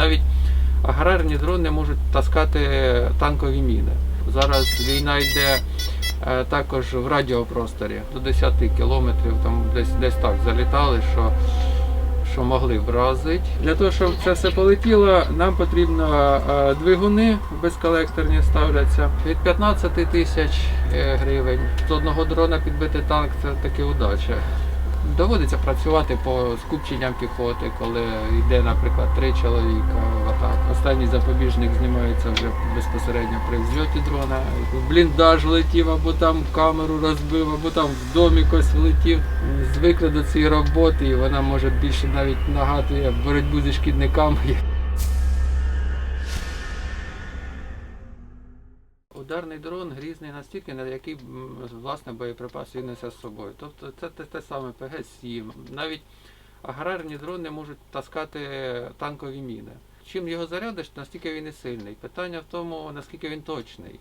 Навіть аграрні дрони можуть таскати танкові міни. Зараз війна йде е, також в радіопросторі до 10 кілометрів, там десь десь так залітали, що, що могли вразити. Для того, щоб це все полетіло, нам потрібно е, двигуни безколекторні ставляться від 15 тисяч е, гривень. З одного дрона підбити танк це таки удача. Доводиться працювати по скупченням піхоти, коли йде, наприклад, три чоловіка в атаку. Останній запобіжник знімається вже безпосередньо при взльоті дрона. Бліндаж летів, або там камеру розбив, або там в домі якось влетів. Звикли до цієї роботи, і вона може більше навіть нагадує боротьбу зі шкідниками. Ударний дрон грізний настільки, на який власне боєприпас несе з собою. Тобто це те, те саме ПГ-7. Навіть аграрні дрони можуть таскати танкові міни. Чим його зарядиш, настільки він і сильний. Питання в тому, наскільки він точний,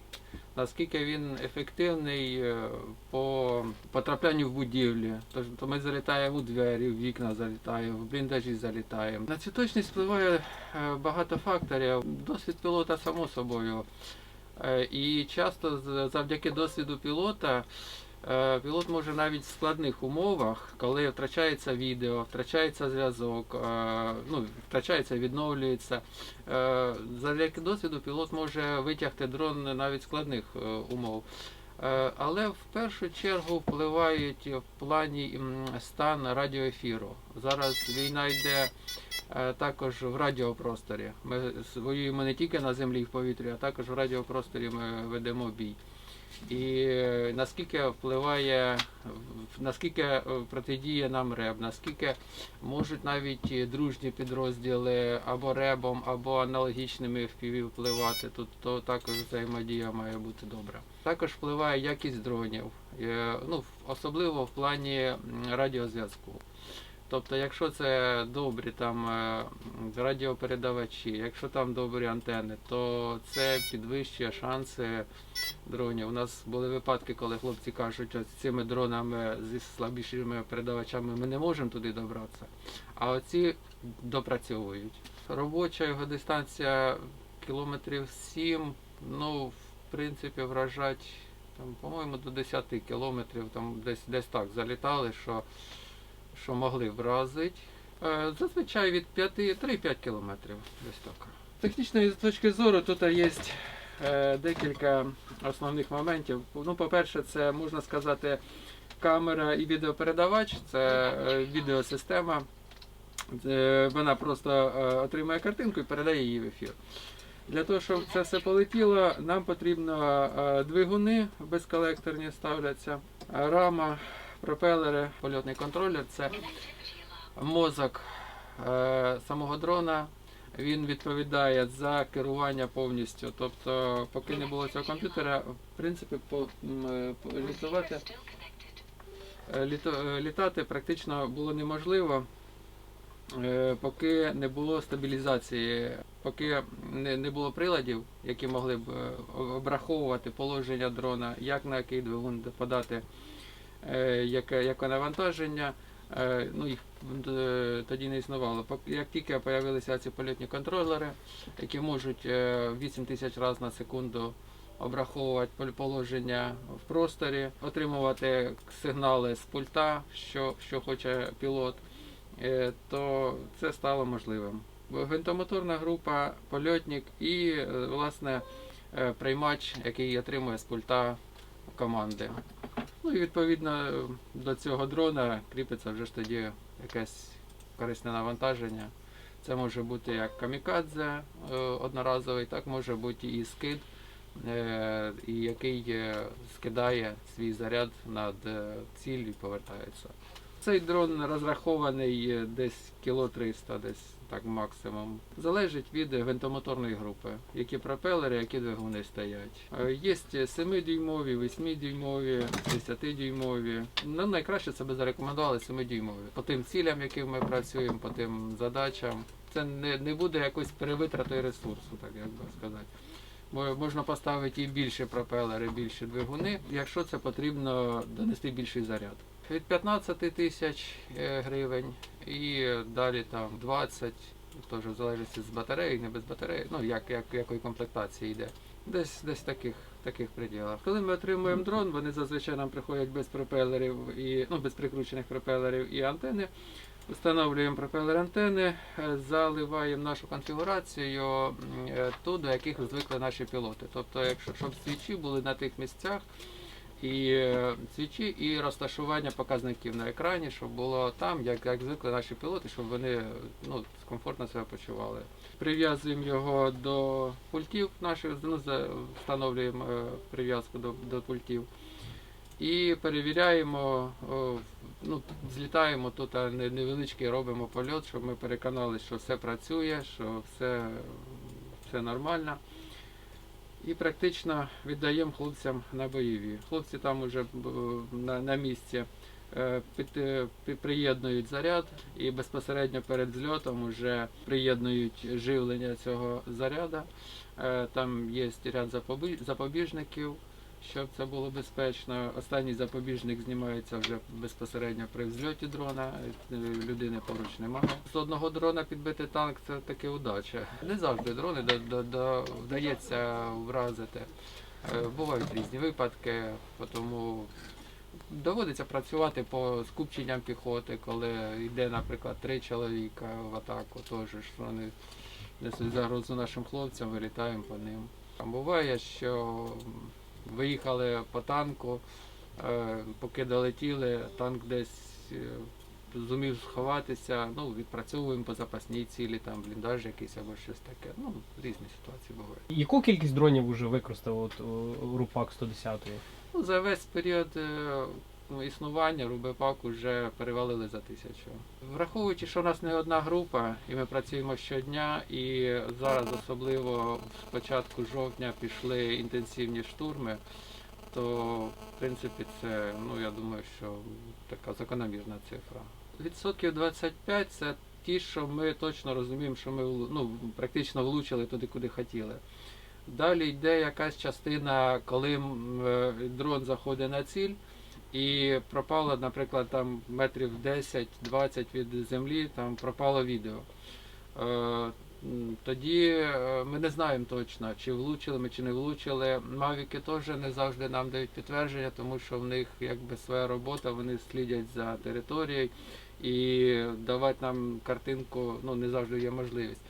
наскільки він ефективний е, по потраплянню в будівлі. Тож то ми залітаємо у двері, в вікна залітаємо, в бліндажі залітаємо. На цю точність впливає е, багато факторів. Досвід пілота само собою. Е, І часто завдяки досвіду пілота е, пілот може навіть в складних умовах, коли втрачається відео, втрачається зв'язок, е, ну, втрачається, відновлюється. Завдяки досвіду пілот може витягти дрон навіть в складних умов. Е, Але в першу чергу впливають в плані стан радіоефіру. Зараз війна йде е, також в радіопросторі. Ми воюємо не тільки на землі і в повітрі, а також в радіопросторі ми ведемо бій. І наскільки впливає, наскільки е, протидіє нам РЕБ, наскільки можуть навіть дружні підрозділи або РЕБом, або аналогічними FPV впливати, тут то також взаємодія має бути добра. Також впливає якість дронів, е, ну, особливо в плані радіозв'язку. Тобто, якщо це добрі там е, радіопередавачі, якщо там добрі антени, то це підвищує шанси дронів. У нас були випадки, коли хлопці кажуть, от з цими дронами зі слабішими передавачами ми не можемо туди добратися. А оці допрацьовують. Робоча його дистанція кілометрів 7, ну, в принципі, вражать, там, по-моєму, до 10 кілометрів, там десь, десь так залітали, що, що могли вразити. Е, Зазвичай від 3-5 кілометрів, десь так. З технічної точки зору тут є е, декілька основних моментів. Ну, по-перше, це можна сказати камера і відеопередавач, це е, відеосистема. Вона просто отримує картинку і передає її в ефір. Для того, щоб це все полетіло, нам потрібно двигуни безколекторні ставляться, рама, пропелери, польотний контролер це мозок е, самого дрона. Він відповідає за керування повністю. Тобто, поки не було цього комп'ютера, в принципі, по, е, по- літувати, е, літо, е, літати практично було неможливо, е, поки не було стабілізації, поки не, не було приладів, які могли б обраховувати положення дрона, як на який двигун подати, яке, яке навантаження. Е, Ну, їх е, тоді не існувало. Як тільки з'явилися ці польотні контролери, які можуть е, 8 тисяч разів на секунду обраховувати положення в просторі, отримувати сигнали з пульта, що, що хоче пілот, е, то це стало можливим. Гвинтомоторна група, польотник і е, власне е, приймач, який отримує з пульта команди. Ну і відповідно до цього дрона кріпиться вже ж тоді якесь корисне навантаження. Це може бути як камікадзе е, одноразовий, так може бути і скид, е, і який е, скидає свій заряд над ціль і повертається. Цей дрон розрахований е, десь кіло 300, десь так максимум. Залежить від гвинтомоторної групи, які пропелери, які двигуни стоять. Е, Є 7-дюймові, 8-дюймові, 10-дюймові. Ну, найкраще це би зарекомендували 7-дюймові. По тим цілям, які ми працюємо, по тим задачам. Це не, не буде якоюсь перевитратою ресурсу, так як би сказати. Можна поставити і більше пропелери, більше двигуни, якщо це потрібно донести більший заряд. Від 15 тисяч е, гривень і далі там 20, теж в залежності з батареї, не без батареї, ну як, як якої комплектації йде. Десь десь таких, таких приділах. Коли ми отримуємо дрон, вони зазвичай нам приходять без пропелерів і ну без прикручених пропелерів і антени. Встановлюємо пропелер антени, е, заливаємо нашу конфігурацію е, ту, до яких звикли наші пілоти. Тобто, якщо щоб свічі були на тих місцях, і е, свічі, і розташування показників на екрані, щоб було там, як, як звикли наші пілоти, щоб вони е, ну, комфортно себе почували. Прив'язуємо його до пультів наших, ну, встановлюємо е, прив'язку до, до пультів. І перевіряємо, ну, злітаємо тут а, не- невеличкий, робимо польот, щоб ми переконалися, що все працює, що все, все нормально. І практично віддаємо хлопцям на бойові. Хлопці там вже на, на місці е, е, приєднують заряд і безпосередньо перед зльотом вже приєднують живлення цього заряду. Е, Там є ряд запобі- запобіжників, щоб це було безпечно. Останній запобіжник знімається вже безпосередньо при взльоті дрона. е, Людини поруч немає. З одного дрона підбити танк це таки удача. Не завжди дрони вдається вразити. Е, Бувають різні випадки, тому доводиться працювати по скупченням піхоти, коли йде, наприклад, три чоловіка в атаку, теж вони несуть загрозу нашим хлопцям, вилітаємо по ним. Буває, що виїхали по танку, е, поки долетіли, танк десь е, зумів сховатися, ну, відпрацьовуємо по запасній цілі, там бліндаж якийсь або щось таке. Ну, різні ситуації бувають. Яку кількість дронів вже використав от, Рупак 110? Ну, за весь період е, існування Рубепак вже перевалили за тисячу. Враховуючи, що у нас не одна група, і ми працюємо щодня, і зараз, особливо з початку жовтня, пішли інтенсивні штурми, то в принципі це, ну я думаю, що така закономірна цифра. Відсотків 25 це ті, що ми точно розуміємо, що ми ну, практично влучили туди, куди хотіли. Далі йде якась частина, коли е, дрон заходить на ціль і пропало, наприклад, там метрів 10-20 від землі, там пропало відео. Е, Тоді е, ми не знаємо точно, чи влучили ми, чи не влучили. Мавіки теж не завжди нам дають підтвердження, тому що в них якби своя робота, вони слідять за територією і давати нам картинку ну, не завжди є можливість.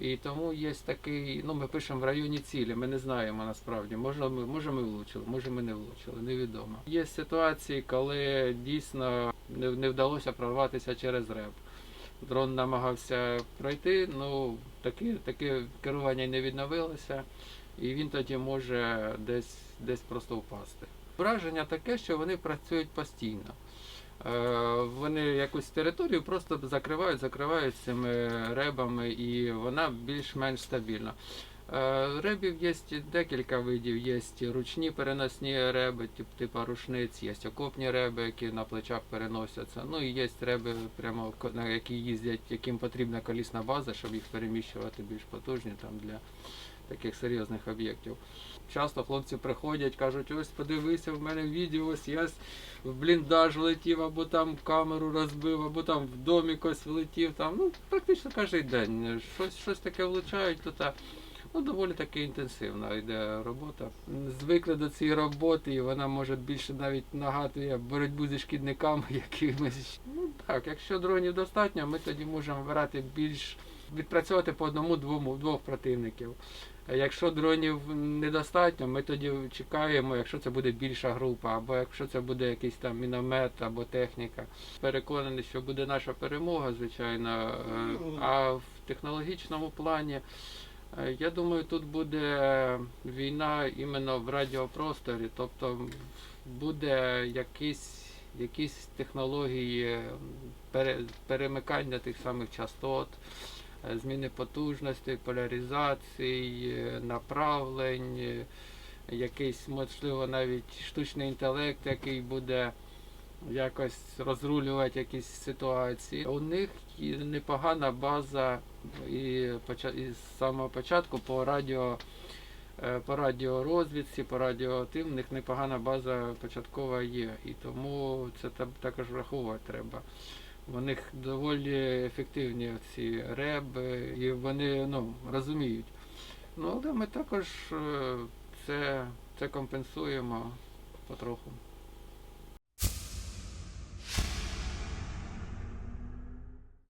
І тому є такий, ну ми пишемо в районі цілі, ми не знаємо насправді, може ми, може ми влучили, може ми не влучили, невідомо. Є ситуації, коли дійсно не, не вдалося прорватися через реп. Дрон намагався пройти, ну таке, таке керування не відновилося, і він тоді може десь, десь просто впасти. Враження таке, що вони працюють постійно. Е, Вони якусь територію просто закривають, закривають цими ребами, і вона більш-менш стабільна. Е, Ребів є декілька видів. Є ручні переносні реби, тип, типу рушниць, є окопні реби, які на плечах переносяться. Ну і є реби, прямо на які їздять, яким потрібна колісна база, щоб їх переміщувати більш потужні там для таких серйозних об'єктів. Часто хлопці приходять, кажуть, ось подивися, в мене відео, ось я в бліндаж влетів, або там камеру розбив, або там в домік ось влетів. Там, ну, практично кожен день. Щось, щось таке влучають, то та, ну, доволі таки інтенсивна йде робота. Звикли до цієї роботи, і вона може більше навіть нагадує боротьбу зі шкідниками якимись. Ну так, якщо дронів достатньо, ми тоді можемо брати більш відпрацьовувати по одному двому двох противників. Якщо дронів недостатньо, ми тоді чекаємо, якщо це буде більша група, або якщо це буде якийсь там міномет або техніка. Переконаний, що буде наша перемога, звичайно. Е, А в технологічному плані, е, я думаю, тут буде війна іменно в радіопросторі, тобто буде якісь, якісь технології пере- перемикання тих самих частот зміни потужностей, поляризацій, е, направлень, е, якийсь, можливо, навіть штучний інтелект, який буде якось розрулювати якісь ситуації. У них непогана база і, з самого початку по радіо. е, По радіорозвідці, по радіотим, в них непогана база початкова є, і тому це також враховувати треба. У них доволі ефективні ці реби, і вони ну, розуміють. Ну, але ми також е, це, це компенсуємо потроху.